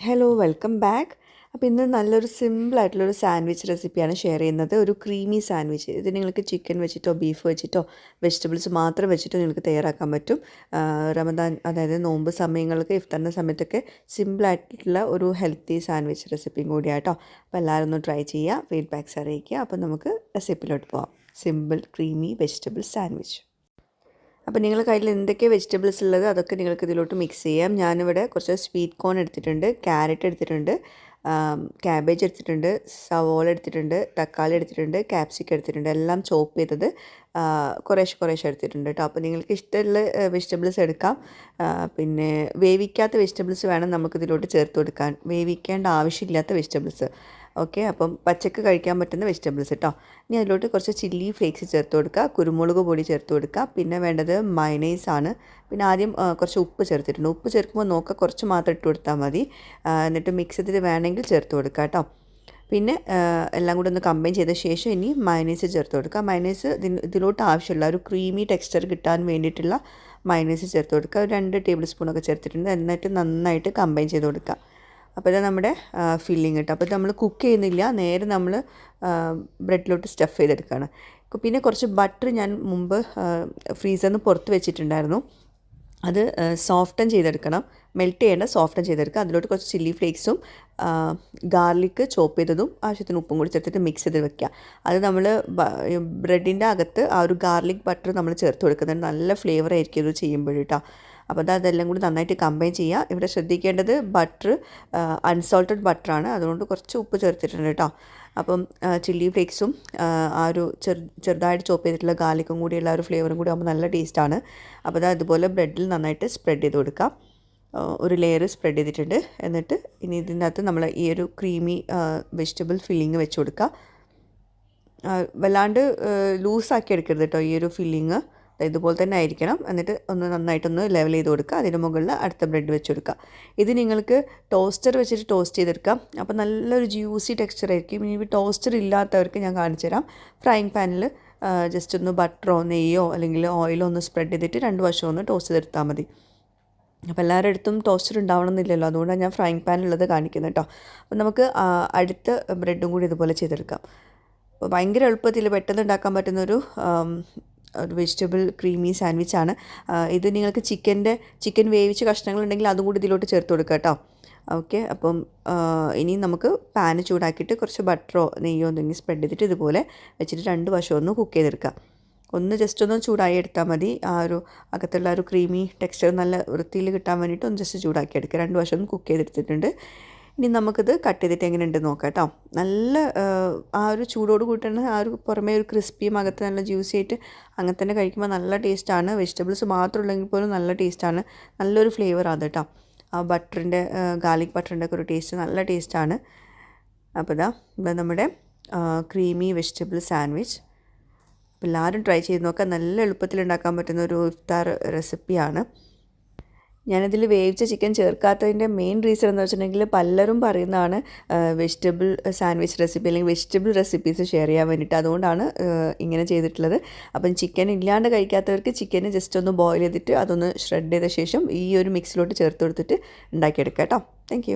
Hello welcome back അപ്പോൾ ഇന്ന് നല്ലൊരു സിമ്പിളായിട്ടുള്ളൊരു സാൻഡ്വിച്ച് റെസിപ്പിയാണ് ഷെയർ ചെയ്യുന്നത്. ഒരു ക്രീമി സാൻഡ്വിച്ച് ഇത് നിങ്ങൾക്ക് ചിക്കൻ വെച്ചിട്ടോ ബീഫ് വെച്ചിട്ടോ വെജിറ്റബിൾസ് മാത്രം വെച്ചിട്ടോ നിങ്ങൾക്ക് തയ്യാറാക്കാൻ പറ്റും. റമദാൻ അതായത് നോമ്പ് സമയങ്ങൾക്ക് ഇഫ്താറിന്റെ സമയത്തൊക്കെ സിമ്പിളായിട്ടുള്ള ഒരു ഹെൽത്തി സാൻഡ്വിച്ച് റെസിപ്പിയും കൂടിയാട്ടോ അപ്പോൾ എല്ലാവരും ഒന്ന് ട്രൈ ചെയ്യുക ഫീഡ്ബാക്ക്സ് അറിയിക്കുക. അപ്പോൾ നമുക്ക് റെസിപ്പിയിലോട്ട് പോവാം. സിമ്പിൾ ക്രീമി വെജിറ്റബിൾ സാൻഡ്വിച്ച് അപ്പോൾ നിങ്ങളുടെ കയ്യിൽ എന്തൊക്കെ വെജിറ്റബിൾസ് ഉള്ളത് അതൊക്കെ നിങ്ങൾക്ക് ഇതിലോട്ട് മിക്സ് ചെയ്യാം. ഞാനിവിടെ കുറച്ച് സ്വീറ്റ് കോൺ എടുത്തിട്ടുണ്ട് ക്യാരറ്റ് എടുത്തിട്ടുണ്ട് ക്യാബേജ് എടുത്തിട്ടുണ്ട് സവോള എടുത്തിട്ടുണ്ട് തക്കാളി എടുത്തിട്ടുണ്ട് ക്യാപ്സിക്കം എടുത്തിട്ടുണ്ട് എല്ലാം ചോപ്പ് ചെയ്തത് കുറേശ്ശെ കുറേശ്ശെ എടുത്തിട്ടുണ്ട് കേട്ടോ അപ്പോൾ നിങ്ങൾക്ക് ഇഷ്ടമുള്ള വെജിറ്റബിൾസ് എടുക്കാം. പിന്നെ വേവിക്കാത്ത വെജിറ്റബിൾസ് വേണം നമുക്കിതിലോട്ട് ചേർത്ത് കൊടുക്കാൻ. വേവിക്കേണ്ട ആവശ്യമില്ലാത്ത വെജിറ്റബിൾസ് ഓക്കെ അപ്പം പച്ചക്ക് കഴിക്കാൻ പറ്റുന്ന വെജിറ്റബിൾസ് കേട്ടോ ഇനി അതിലോട്ട് കുറച്ച് ചില്ലി ഫ്ലേക്സ് ചേർത്ത് കൊടുക്കുക. കുരുമുളക് പൊടി ചേർത്ത് കൊടുക്കുക. പിന്നെ വേണ്ടത് മൈനൈസ് ആണ്. പിന്നെ ആദ്യം കുറച്ച് ഉപ്പ് ചേർത്തിട്ടുണ്ട്. ഉപ്പ് ചേർക്കുമ്പോൾ നോക്കുക കുറച്ച് മാത്രം ഇട്ട് കൊടുത്താൽ മതി. എന്നിട്ട് മിക്സ് ചെയ്തിട്ട് വേണമെങ്കിൽ ചേർത്ത് കൊടുക്കുക കേട്ടോ പിന്നെ എല്ലാം കൂടെ ഒന്ന് കമ്പൈൻ ചെയ്ത ശേഷം ഇനി മയനൈസ് ചേർത്ത് കൊടുക്കുക. മയനൈസ് ഇതിലോട്ട് ആവശ്യമുള്ള ഒരു ക്രീമി ടെക്സ്ചർ കിട്ടാൻ വേണ്ടിയിട്ടുള്ള മയനൈസ് ചേർത്ത് കൊടുക്കുക. ഒരു രണ്ട് ടേബിൾ സ്പൂണൊക്കെ ചേർത്തിട്ടുണ്ട്. എന്നിട്ട് നന്നായിട്ട് കമ്പൈൻ ചെയ്ത് കൊടുക്കുക. അപ്പോൾ നമ്മുടെ ഫില്ലിങ് കിട്ടും അപ്പോൾ നമ്മൾ കുക്ക് ചെയ്യുന്നില്ല നേരെ നമ്മൾ ബ്രെഡിലോട്ട് സ്റ്റഫ് ചെയ്തെടുക്കുകയാണ്. പിന്നെ കുറച്ച് ബട്ടർ ഞാൻ മുമ്പ് ഫ്രീസറിൽ നിന്ന് പുറത്ത് വെച്ചിട്ടുണ്ടായിരുന്നു. അത് സോഫ്റ്റൻ ചെയ്തെടുക്കണം. മെൽറ്റ് ചെയ്യേണ്ട സോഫ്റ്റൻ ചെയ്തെടുക്കുക. അതിലോട്ട് കുറച്ച് ചില്ലി ഫ്ലേക്സും ഗാർലിക്ക് ചോപ്പ് ചെയ്തതും ആവശ്യത്തിന് ഉപ്പും കൂടി ചേർത്തിട്ട് മിക്സ് ചെയ്ത് വെക്കുക. അത് നമ്മൾ ബ്രെഡിന്റെ അകത്ത് ആ ഒരു ഗാർലിക് ബട്ടർ നമ്മൾ ചേർത്ത് കൊടുക്കുന്നത് നല്ല ഫ്ലേവർ ആയിരിക്കും ഇത് ചെയ്യുമ്പോൾ കേട്ടോ അപ്പോൾ അത് അതെല്ലാം കൂടി നന്നായിട്ട് കമ്പൈൻ ചെയ്യുക. ഇവിടെ ശ്രദ്ധിക്കേണ്ടത് ബട്ടർ അൺസോൾട്ടഡ് ബട്ടറാണ് അതുകൊണ്ട് കുറച്ച് ഉപ്പ് ചേർത്തിട്ടുണ്ട് കേട്ടോ. അപ്പം ചില്ലി ഫ്ലേക്സും ആ ഒരു ചെറു ചെറുതായിട്ട് ചോപ്പ് ചെയ്തിട്ടുള്ള ഗാർലിക്കും കൂടിയുള്ള ഒരു ഫ്ലേവറും കൂടി ആകുമ്പോൾ നല്ല ടേസ്റ്റാണ് അപ്പോൾ അത് അതുപോലെ ബ്രെഡിൽ നന്നായിട്ട് സ്പ്രെഡ് ചെയ്ത് കൊടുക്കാം ഒരു ലെയർ സ്പ്രെഡ് ചെയ്തിട്ടുണ്ട്. എന്നിട്ട് ഇനി ഇതിനകത്ത് നമ്മൾ ഈ ഒരു ക്രീമി വെജിറ്റബിൾ ഫില്ലിങ് വെച്ച് കൊടുക്കുക. വല്ലാണ്ട് ലൂസാക്കി എടുക്കരുത് കേട്ടോ ഈ ഒരു ഫില്ലിങ് ഇതുപോലെ തന്നെ ആയിരിക്കണം. എന്നിട്ട് ഒന്ന് നന്നായിട്ടൊന്ന് ലെവൽ ചെയ്ത് കൊടുക്കുക. അതിന് മുകളിൽ അടുത്ത ബ്രെഡ് വെച്ച് കൊടുക്കുക. ഇത് നിങ്ങൾക്ക് ടോസ്റ്റർ വെച്ചിട്ട് ടോസ്റ്റ് ചെയ്തെടുക്കാം. അപ്പോൾ നല്ലൊരു ജ്യൂസി ടെക്സ്ചർ ആയിരിക്കും. ഇനി ടോസ്റ്റർ ഇല്ലാത്തവർക്ക് ഞാൻ കാണിച്ചു തരാം ഫ്രൈങ് പാനിൽ ജസ്റ്റ് ഒന്ന് ബട്ടറോ നെയ്യോ അല്ലെങ്കിൽ ഓയിലോ ഒന്ന് സ്പ്രെഡ് ചെയ്തിട്ട് രണ്ട് വശമോ ഒന്ന് ടോസ്റ്റ് ചെയ്തെടുത്താൽ മതി. അപ്പോൾ എല്ലാവരുടെ അടുത്തും ടോസ്റ്റർ ഉണ്ടാവണമെന്നില്ലല്ലോ. അതുകൊണ്ടാണ് ഞാൻ ഫ്രൈങ് പാനിലുള്ളത് കാണിക്കുന്നത് കേട്ടോ. അപ്പോൾ നമുക്ക് അടുത്ത ബ്രെഡും കൂടി ഇതുപോലെ ചെയ്തെടുക്കാം. അപ്പോൾ ഭയങ്കര എളുപ്പത്തിൽ പെട്ടെന്ന് ഉണ്ടാക്കാൻ പറ്റുന്ന ഒരു വെജിറ്റബിൾ ക്രീമി സാൻഡ്വിച്ചാണ് ഇത് നിങ്ങൾക്ക് ചിക്കന്റെ ചിക്കൻ വേവിച്ച കഷ്ണങ്ങളുണ്ടെങ്കിൽ അതും കൂടി ഇതിലോട്ട് ചേർത്ത് കൊടുക്കുക കേട്ടോ. ഓക്കെ അപ്പം ഇനി നമുക്ക് പാന് ചൂടാക്കിയിട്ട് കുറച്ച് ബട്ടറോ നെയ്യോ എന്തെങ്കിലും സ്പ്രെഡ് ചെയ്തിട്ട് ഇതുപോലെ വെച്ചിട്ട് രണ്ട് വശം ഒന്ന് കുക്ക് ചെയ്തെടുക്കുക. ഒന്ന് ജസ്റ്റ് ഒന്ന് ചൂടായി എടുത്താൽ മതി. ആ ഒരു അകത്തുള്ള ഒരു ക്രീമി ടെക്സ്ചർ നല്ല വൃത്തിയിൽ കിട്ടാൻ വേണ്ടിയിട്ട് ഒന്ന് ജസ്റ്റ് ചൂടാക്കി എടുക്കുക. രണ്ട് വശം ഒന്ന് കുക്ക് ചെയ്തെടുത്തിട്ടുണ്ട്. ഇനി നമുക്കിത് കട്ട് ചെയ്തിട്ട് എങ്ങനെയുണ്ട് നോക്കാം കേട്ടോ. നല്ല ആ, ഒരു ചൂടോട് കൂട്ടാണ് ആ ഒരു പുറമേ ഒരു ക്രിസ്പിയും അകത്ത് നല്ല ജ്യൂസി ആയിട്ട് അങ്ങനെ തന്നെ കഴിക്കുമ്പോൾ നല്ല ടേസ്റ്റാണ് വെജിറ്റബിൾസ് മാത്രം ഉള്ളെങ്കിൽ പോലും നല്ല ടേസ്റ്റാണ് നല്ലൊരു ഫ്ലേവർ അത് കേട്ടോ. ആ ബട്ടറിന്റെ ഗാർലിക് ബട്ടറിന്റെ ഒക്കെ ഒരു ടേസ്റ്റ് നല്ല ടേസ്റ്റാണ് അപ്പോൾ ഇതാ ഇപ്പം നമ്മുടെ ക്രീമി വെജിറ്റബിൾ സാൻഡ്വിച്ച് അപ്പോൾ എല്ലാവരും ട്രൈ ചെയ്ത് നോക്കുക നല്ല എളുപ്പത്തിൽ ഉണ്ടാക്കാൻ പറ്റുന്ന ഒരു ഇഫ്താർ റെസിപ്പിയാണ് ഞാനിതിൽ വേവിച്ച ചിക്കൻ ചേർക്കാത്തതിന്റെ മെയിൻ റീസൺ എന്ന് വെച്ചിട്ടുണ്ടെങ്കിൽ പലരും പറയുന്നതാണ് വെജിറ്റബിൾ സാൻഡ്വിച്ച് റെസിപ്പി അല്ലെങ്കിൽ വെജിറ്റബിൾ റെസിപ്പീസ് ഷെയർ ചെയ്യാൻ വേണ്ടിയിട്ട് അതുകൊണ്ടാണ് ഇങ്ങനെ ചെയ്തിട്ടുള്ളത്. അപ്പം ചിക്കൻ ഇല്ലാണ്ട് കഴിക്കാത്തവർക്ക് ചിക്കന് ജസ്റ്റ് ഒന്ന് ബോയിൽ ചെയ്തിട്ട് അതൊന്ന് ഷ്രെഡ് ചെയ്ത ശേഷം ഈ ഒരു മിക്സിലോട്ട് ചേർത്ത് കൊടുത്തിട്ട് ഉണ്ടാക്കിയെടുക്കാം കേട്ടോ. താങ്ക്